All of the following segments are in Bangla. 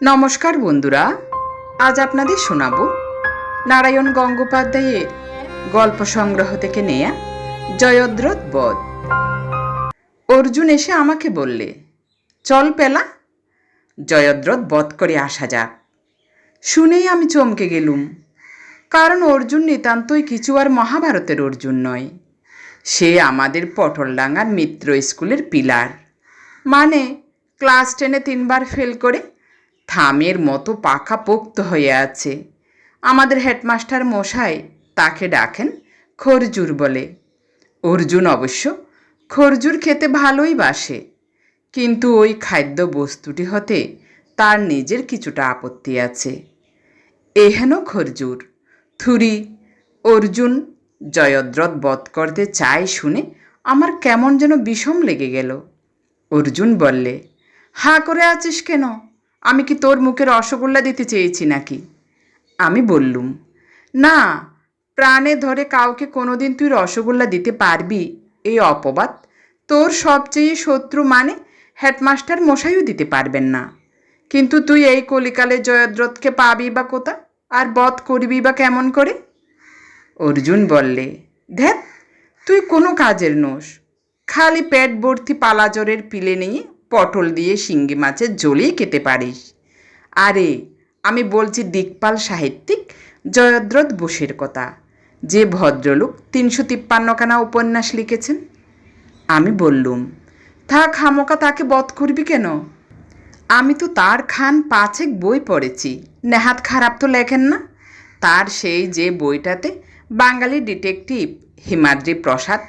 নমস্কার বন্ধুরা, আজ আপনাদের শোনাব নারায়ণ গঙ্গোপাধ্যায়ের গল্প সংগ্রহ থেকে নেয়া জয়দ্রথ বধ। অর্জুন এসে আমাকে বললে, চল পেলা, জয়দ্রথ বধ করে আসা যাক শুনেই আমি চমকে গেলুম, কারণ অর্জুন নিতান্তই কিছু আর মহাভারতের অর্জুন নয়। সে আমাদের পটলডাঙ্গার মিত্র স্কুলের পিলার। মানে ক্লাস টেনে তিনবার ফেল করে থামের মতো পাখা পোক্ত হয়ে আছে। আমাদের হেডমাস্টার মশাই তাকে ডাকেন খরজুর বলে। অর্জুন অবশ্য খরজুর খেতে ভালোই বাসে, কিন্তু ওই খাদ্য বস্তুটি হতে তার নিজের কিছুটা আপত্তি আছে। এহেন খরজুর। থুরি, অর্জুন, জয়দ্রথ বধ করতে চাই শুনে আমার কেমন যেন বিষম লেগে গেল। অর্জুন বললে, হা করে আছিস কেন? আমি কি তোর মুখে রসগোল্লা দিতে চেয়েছি নাকি? আমি বললুম, না, প্রাণে ধরে কাউকে কোনোদিন তুই রসগোল্লা দিতে পারবি? এই অপবাদ তোর সবচেয়ে শত্রু মানে হেডমাস্টার মশাইও দিতে পারবেন না। কিন্তু তুই এই কলিকালে জয়দ্রথকে পাবি বা কোথা আর বধ করবি বা কেমন করে? অর্জুন বললে ধ্যাত তুই কোনো কাজের নোস খালি পেট ভর্তি পালাজরের পিলে নিয়ে পটল দিয়ে শিঙ্গি মাছের ঝোলেই খেতে পারিস। আরে, আমি বলছি দিকপাল সাহিত্যিক জয়দ্রথ বোসের কথা। যে ভদ্রলোক তিনশো তিপ্পান্নখানা উপন্যাস লিখেছেন। আমি বললুম থাক হামকা তাকে বধ করবি কেন? আমি তো তার খান পাঁচেক বই পড়েছি। নেহাত খারাপ তো লেখেন না। তার সেই যে বইটাতে বাঙালি ডিটেকটিভ হিমাদ্রি প্রসাদ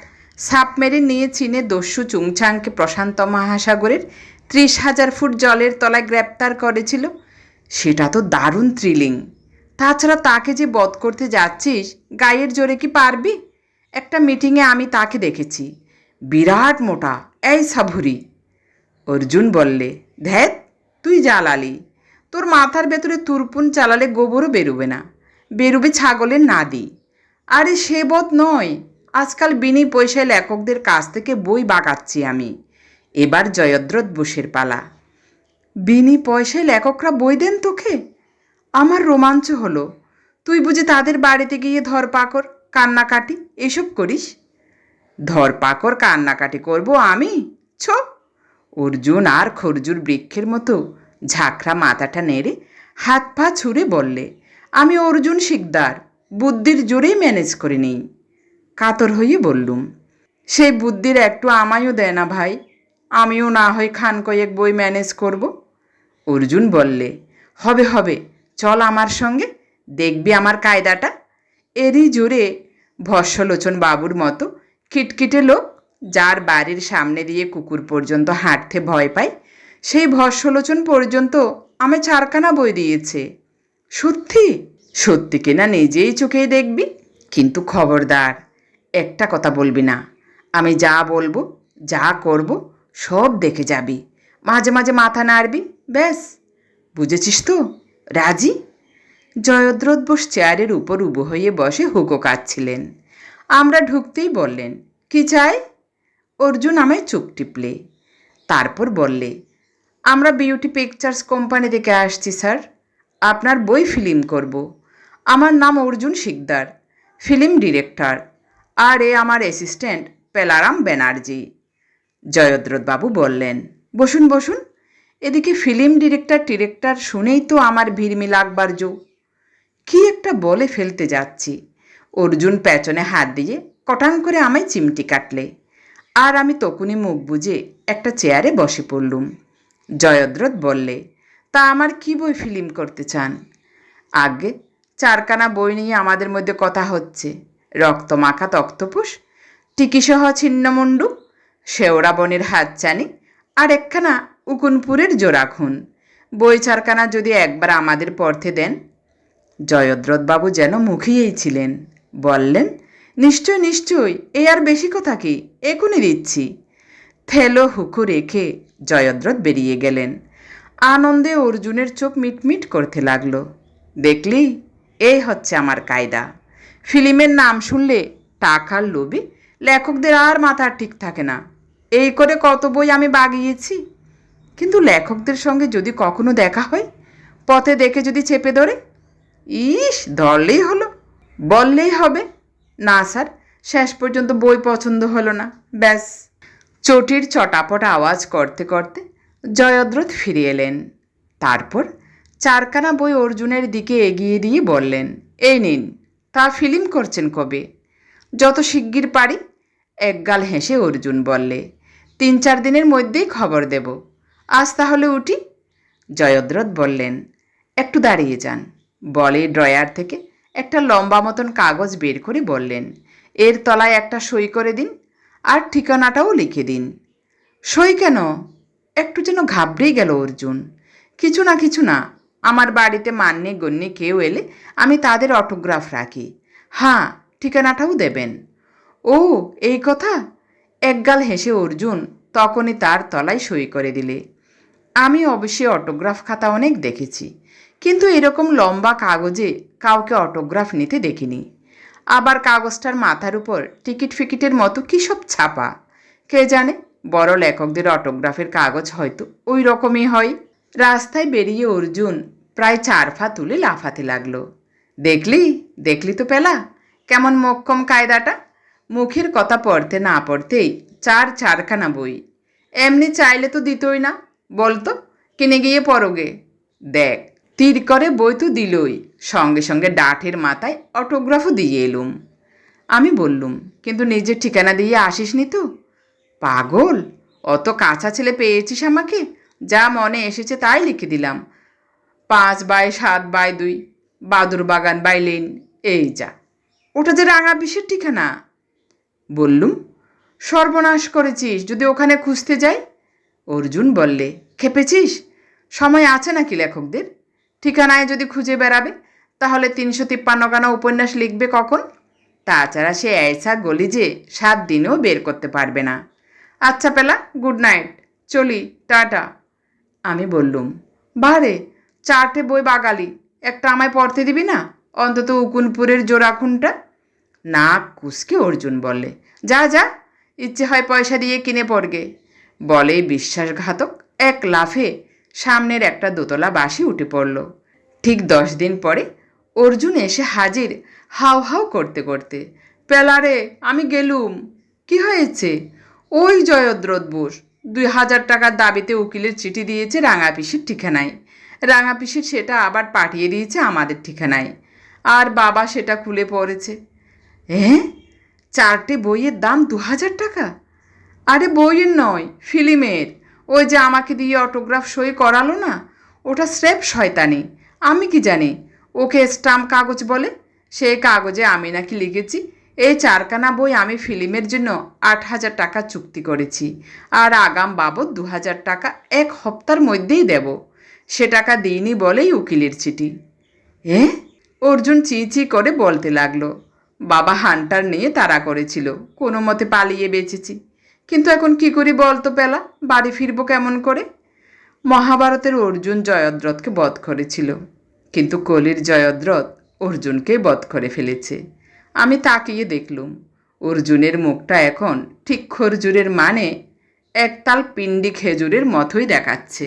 সাপ মেরে নিয়ে চীনে দস্যু চুংচাংকে প্রশান্ত মহাসাগরের ত্রিশ হাজার ফুট জলের তলায় গ্রেপ্তার করেছিল। সেটা তো দারুণ থ্রিলিং তাছাড়া তাকে যে বধ করতে যাচ্ছিস, গায়ের জোরে কি পারবি? একটা মিটিংয়ে আমি তাকে দেখেছি। বিরাট মোটা, এই সাভুরি অর্জুন বললে ধ্যাত তুই জ্বালালি তোর মাথার ভেতরে তুরপুন চালালে গোবরও বেরোবে না। বেরোবে ছাগলের নাদি। আরে সে বোধ নয় আজকাল বিনি পয়সায় লেখকদের কাছ থেকে বই বাগাচ্ছি আমি। এবার জয়দ্রথ বোসের পালা। বিনি পয়সায় লেখকরা বই দেন তোকে? আমার রোমাঞ্চ হলো। তুই বুঝি তাদের বাড়িতে গিয়ে ধরপাকড়, কান্নাকাটি এসব করিস? ধরপাকড়, কান্নাকাটি করব আমি? ছ। অর্জুন আর খরজুর বৃক্ষের মতো ঝাঁকড়া মাথাটা নেড়ে হাত পা ছুঁড়ে বললে, আমি অর্জুন শিকদার, বুদ্ধির জোরেই ম্যানেজ করে নেই। কাতর হয়ে বললুম সেই বুদ্ধির একটু আমায়ও দেয় না ভাই, আমিও না হয় খান কয়েক বই ম্যানেজ করব? অর্জুন বললে, হবে হবে, চল আমার সঙ্গে, দেখবি আমার কায়দাটা। এরই জোরে ভস্যলোচন বাবুর মতো খিটখিটে লোক, যার বাড়ির সামনে দিয়ে কুকুর পর্যন্ত হাঁটতে ভয় পায়, সেই ভস্যলোচন পর্যন্ত আমি চারখানা বই দিয়েছে। সত্যি? সত্যি কিনা নিজেই চোখেই দেখবি, কিন্তু খবরদার। একটা কথা বলবি না। আমি যা বলব, যা করব, সব দেখে যাবি। মাঝে মাঝে মাথা নাড়বি, ব্যাস। বুঝেছিস তো? রাজি? জয়দ্রথ বোস চেয়ারের উপর উবো হয়ে বসে হুকো কাটছিলেন আমরা ঢুকতেই বললেন, কি চাই? অর্জুন আমায় চোখ টিপলে। তারপর বললে, আমরা বিউটি পিকচার্স কোম্পানি থেকে আসছি, স্যার। আপনার বই ফিল্ম করব। আমার নাম অর্জুন শিকদার, ফিল্ম ডিরেক্টর। আর এ আমার অ্যাসিস্ট্যান্ট পেলারাম ব্যানার্জি জয়দ্রথবাবু বললেন, বসুন বসুন, এদিকে ফিল্ম ডিরেক্টর ডিরেক্টর শুনেই তো আমার ভিড়মি লাগবার জো। কি একটা বলে ফেলতে যাচ্ছি। অর্জুন পেছনে হাত দিয়ে কটাং করে আমায় চিমটি কাটলে। আর আমি তকুনি মুখ বুঝে একটা চেয়ারে বসে পড়লুম। জয়দ্রথ বললে, তা আমার কি বই ফিল্ম করতে চান? আগে চারখানা বই নিয়ে আমাদের মধ্যে কথা হচ্ছে। রক্তমাখা তক্তপুষ, টিকিসহ ছিন্নমুন্ডু শেওড়া বনের হাতচানি আর একখানা উকুনপুরের জোড়াখুন। বই চারখানা যদি একবার আমাদের পড়তে দেন। জয়দ্রথবাবু যেন মুখিয়েই ছিলেন, বললেন, নিশ্চয় নিশ্চয়, এ আর বেশি কথা কি? এখনই দিচ্ছি। থেলো হুকু রেখে জয়দ্রথ বেরিয়ে গেলেন। আনন্দে অর্জুনের চোখ মিটমিট করতে লাগল। দেখলি এই হচ্ছে আমার কায়দা। ফিল্মের নাম শুনলে টাকার লোভে লেখকদের আর মাথার ঠিক থাকে না। এই করে কত বই আমি বাগিয়েছি। কিন্তু লেখকদের সঙ্গে যদি কখনো দেখা হয়, পথে দেখে যদি চেপে ধরে, ইস, ধরলেই হলো। বললেই হবে, না স্যার, শেষ পর্যন্ত বই পছন্দ হলো না। ব্যাস। চটির চটাপট আওয়াজ করতে করতে জয়দ্রথ ফিরে এলেন। তারপর চারখানা বই অর্জুনের দিকে এগিয়ে দিয়ে বললেন, এই নিন। তা ফিল্ম করছেন কবে? যত শিগগির পারি একগাল হেসে অর্জুন বললে, তিন চার দিনের মধ্যেই খবর দেব। আজ তাহলে উঠি? জয়দ্রথ বললেন, একটু দাঁড়িয়ে যান। বলে ড্রয়ার থেকে একটা লম্বা মতন কাগজ বের করে বললেন, এর তলায় একটা সই করে দিন, আর ঠিকানাটাও লিখে দিন। সই কেন? একটু যেন ঘাবড়েই গেল অর্জুন। কিছু না কিছু না আমার বাড়িতে মান্যে গণ্যে কেউ এলে আমি তাদের অটোগ্রাফ রাখি। হ্যাঁ ঠিকানাটাও দেবেন। ও, এই কথা? একগাল হেসে অর্জুন তখনই তার তলায় সই করে দিলে। আমি অবশ্যই অটোগ্রাফ খাতা অনেক দেখেছি, কিন্তু এরকম লম্বা কাগজে কাউকে অটোগ্রাফ নিতে দেখিনি। আবার কাগজটার মাথার উপর টিকিট ফিকিটের মতো কী সব ছাপা? কে জানে, বড় লেখকদের অটোগ্রাফের কাগজ হয়তো ওই রকমই হয়। রাস্তায় বেরিয়ে অর্জুন প্রায় চার ফা তুলে লাফাতে লাগল। দেখলি? দেখলি তো পেলা? কেমন মক্ষম কায়দাটা? মুখের কথা পড়তে না পড়তেই চার চারখানা বই। এমনি চাইলে তো দিতই না, বলতো, কিনে গিয়ে পড়োগে দেখ, তীর করে বই তো দিলই, সঙ্গে সঙ্গে ডাঠের মাথায় অটোগ্রাফও দিয়ে এলুম। আমি বললুম, কিন্তু নিজের ঠিকানা দিয়ে আসিস নি তো? পাগল, অত কাঁচা ছেলে পেয়েছিস আমাকে? যা মনে এসেছে তাই লিখে দিলাম। পাঁচ বাই সাত বাই দুই, বাদুর বাগান বাই লেন, এই যা। ওটা যে রাঙা বিষের ঠিকানা? বললুম, সর্বনাশ করেছিস, যদি ওখানে খুঁজতে যাই? অর্জুন বললে, খেপেছিস? সময় আছে নাকি লেখকদের? ঠিকানায় যদি খুঁজে বেড়াবে, তাহলে তিনশো তিপ্পান্ন গানা উপন্যাস লিখবে কখন? তাছাড়া সে ऐसा গলি যে সাত দিনেও বের করতে পারবে না। আচ্ছা পেলা, গুড নাইট, চলি, টাটা। আমি বললুম, বারে, চারটে বই বাগালি, একটা আমায় পড়তে দিবি না? অন্তত উকুনপুরের জোড়াখুনটা? না, কুসকে অর্জুন বললে যা যা, ইচ্ছে হয় পয়সা দিয়ে কিনে পড়গে। বলে বিশ্বাসঘাতক এক লাফে সামনের একটা দোতলা বাসি উঠে পড়ল। ঠিক দশ দিন পরে অর্জুন এসে হাজির হাউ হাউ করতে করতে, পেলারে, আমি গেলুম। কি হয়েছে? ওই জয়দ্রথ বোস দুই হাজার টাকার দাবিতে উকিলের চিঠি দিয়েছে রাঙাপিসির ঠিকানায়। রাঙাপিসির সেটা আবার পাঠিয়ে দিয়েছে আমাদের ঠিকানায়। আর বাবা সেটা খুলে পড়েছে। হ্যাঁ চারটে বইয়ের দাম দু হাজার টাকা? আরে বইয়ের নয়, ফিল্মের। ওই যে আমাকে দিয়ে অটোগ্রাফ সই করালো না, ওটা স্রেফ শয়তানি। আমি কি জানি, ওকে স্টাম্প কাগজ বলে? সেই কাগজে আমি নাকি লিখেছি এই চারখানা বই আমি ফিল্মের জন্য আট হাজার টাকা চুক্তি করেছি। আর আগাম বাবদ দু হাজার টাকা এক হপ্তার মধ্যেই দেব। সে টাকা দিইনি বলেই উকিলের চিঠি। এ? অর্জুন চি চি করে বলতে লাগল। বাবা হান্টার নিয়ে তাড়া করেছিল। কোনো মতে পালিয়ে বেঁচেছি। কিন্তু এখন কি করি বলতো পেলা? বাড়ি ফিরবো কেমন করে? মহাভারতের অর্জুন জয়দ্রথকে বধ করেছিল। কিন্তু কলির জয়দ্রথ অর্জুনকে বধ করে ফেলেছে। আমি তাকিয়ে দেখলুম অর্জুনের মুখটা এখন ঠিক খরজুরের মানে একতাল পিণ্ডি খেজুরের মতোই দেখাচ্ছে।